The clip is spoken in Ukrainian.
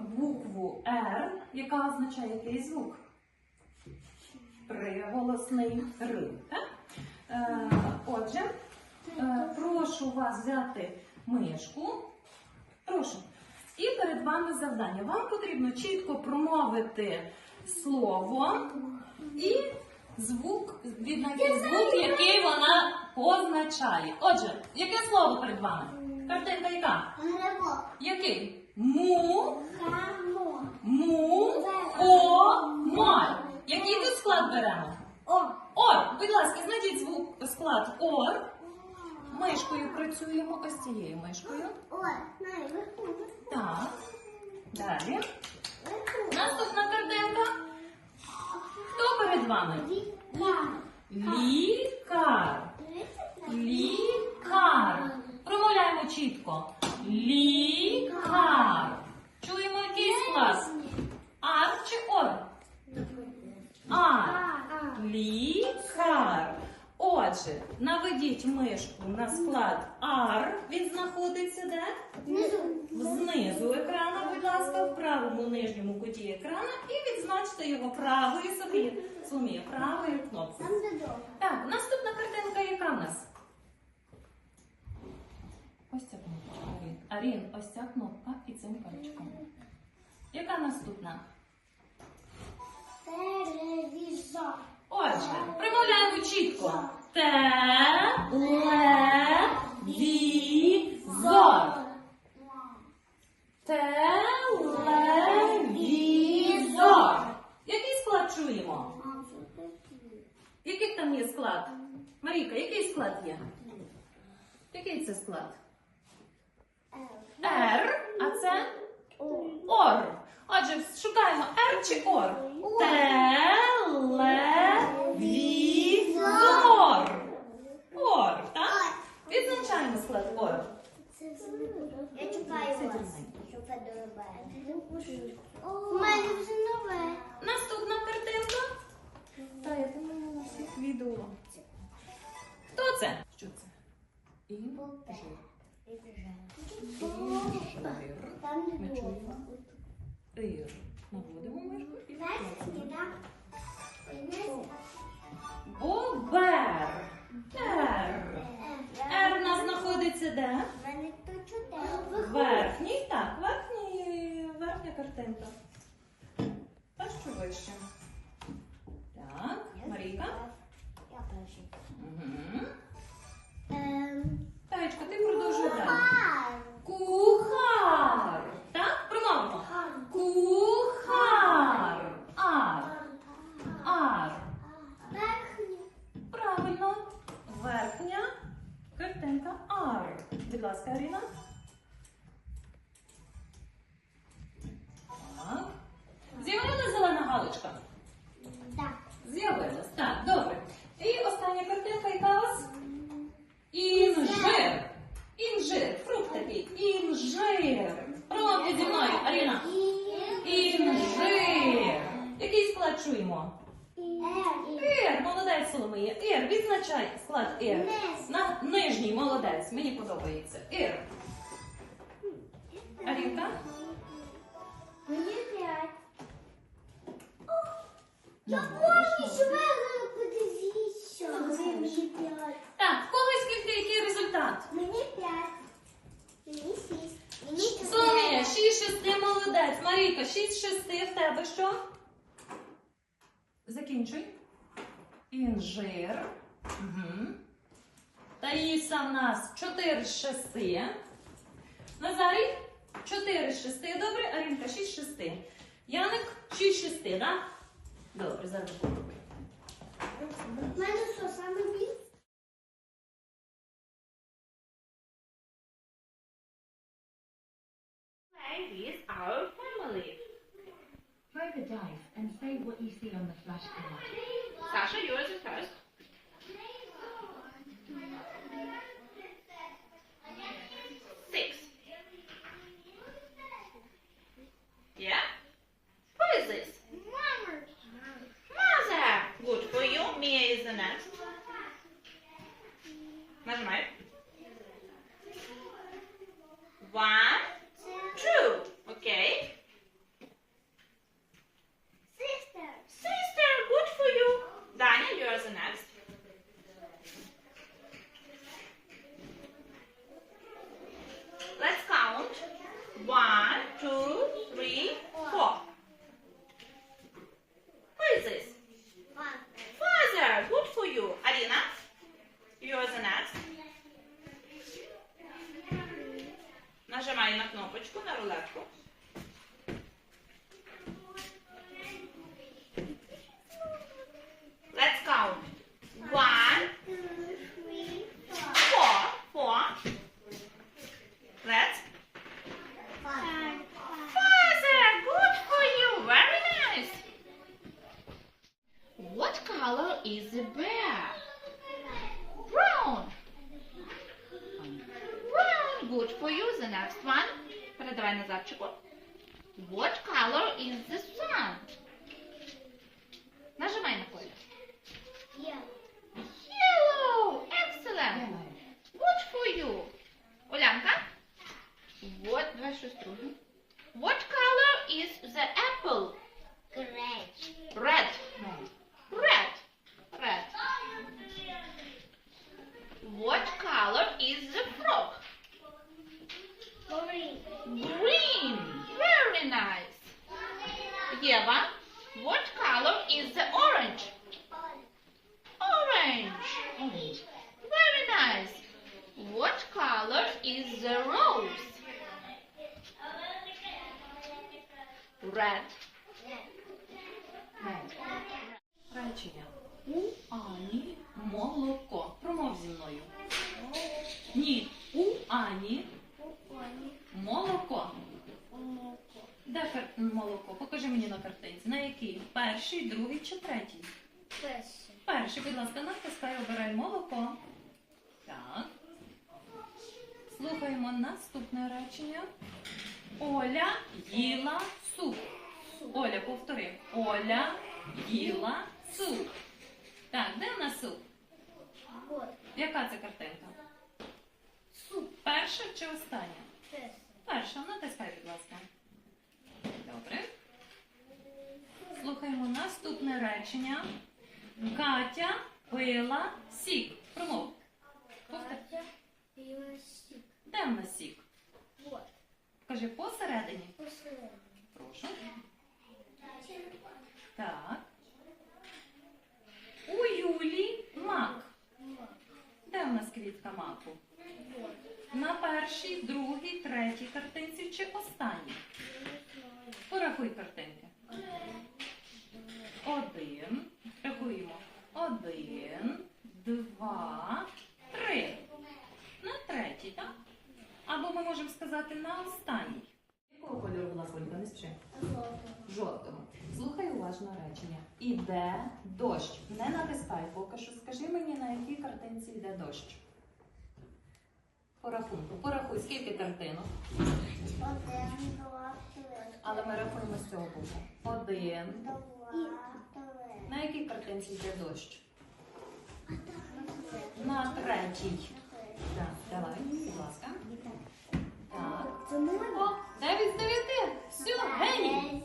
букву Р, яка означає який звук? Приголосний Р. Е, отже, е, прошу вас взяти мишку. Прошу. І перед вами завдання. Вам потрібно чітко промовити слово і звук, віднайти звук, який вона позначає. Отже, яке слово перед вами? Картинка яка? Грибок. Який? Му, Камо. му, о, моль. Який тут склад беремо? О. Ор. Будь ласка, знайдіть звук склад ор. Мишкою працюємо ось цією мишкою. О. Най, виходь. Так. Далі. Наступна картинка. Хто перед вами? Лікар. Лікар. Чітко. Лікар. Чуємо який склад? Ар чи ор? Ар. Лікар. Отже, наведіть мишку на склад ар. Він знаходиться де? Внизу. Знизу екрана, будь ласка, в правому нижньому куті екрана і відзначте його правою собі. Правою кнопкою. Там де довго. Так, наступна картинка яка в нас? Ось ця кнопочка, Арін. Арін, ось ця кнопка і цим пальчиком. Яка наступна? Телевізор. Отже, промовляємо чітко. Телевізор. Телевізор. Який склад чуємо? Який там є склад? Маріка, який склад є? Який це склад? Р, а це ор. Отже, шукаємо Р чи ор? Телевізор. Ор, так? Відзначаємо склад ор. Я чекаю вас, щоб ви. У мене вже нове. Наступна Там Ми чуємо. було. Наводимо мишку і так? Бобер. Р. Р у нас знаходиться де? Верхній, так, верхній, верхня картинка. Та що вище? Так, Марійка. Я перший. Угу. Ем, Таєчка, ти продовжуй далі. Кухар. Кухар. Так, промовимо. Кухар. Ар. Ар. Верхній. Правильно. Верхня картинка ар. Будь ласка, Аріна. Так. З'явилася зелена галочка? Так. З'явилась. Так, добре. І остання картинка, яка у вас? Інжир. Інжир. Фрукт такий. Інжир. Промовте зі мною, Аріна. Інжир. Який склад чуємо? Молодець Соломія. Ір, відзначай склад. Низ. На нижній молодець. Мені подобається. Ір. Арінка? Мені п'ять. Ну, Я помню, що ви подивіться. Мені п'ять. Так, в кого скільки, який результат? Мені п'ять. Мені шість. Мені Соломія, 6 шести молодець. Марійка, 6 шести в тебе що? Закінчуй. Інжир. Угу. Таїса в нас 4 з 6. Назарій 4 з 6. Добре, Арінка 6 з 6. Яник 6 з 6, так? Добре, зараз попробуй. У мене що, саме більше? our family. The dice and say what you see on the flashcard. Sasha, yours is first. Нажимай на кнопочку на рулетку. Let's count. One, four. four. Let's. Father, good for you. Very nice. What color is the bear? Передавай назадчику. What color is the sun? Нажимай на колір. Yeah. Yellow. Excellent. Good for you. Улянка. What, давай щось друге. What color is the apple? Great. Red. Red. Red. What color is the is the rose? Red. Речення. У Ані молоко. Промов зі мною. Ні. У Ані молоко. Де молоко? Покажи мені на картинці. На якій? Перший, другий чи третій? Перший. Перший, будь ласка, натискай, обирай молоко. Так. Слухаємо наступне речення. Оля їла суп. Оля, повтори. Оля їла суп. Так, де в нас суп? Яка це картинка? Суп. Перша чи остання? Перший. Перша, натискай, будь ласка. Добре. Слухаємо наступне речення. Катя пила сік. Промов. Повтор. Катя пила сік. Де в нас сік? Вот. Кажи посередині. Посередині. Прошу. Так. У Юлі мак. Де в нас квітка маку? На першій, другій, третій картинці чи останній? Порахуй картинки. Один. Рахуємо. Один, два, три. На третій, так? Або ми можемо на останній. Якого кольору була фольга? Не спіши. Жовтого. Слухай уважно речення. Іде дощ. Не натискай поки що. Скажи мені, на якій картинці йде дощ. По рахунку. Порахуй, скільки картинок. Один, два, три. Але ми рахуємо з цього боку. Один. Два, три. На якій картинці йде дощ? На третій. Так, давай. Так. Це не. О, 9 з Все, геній.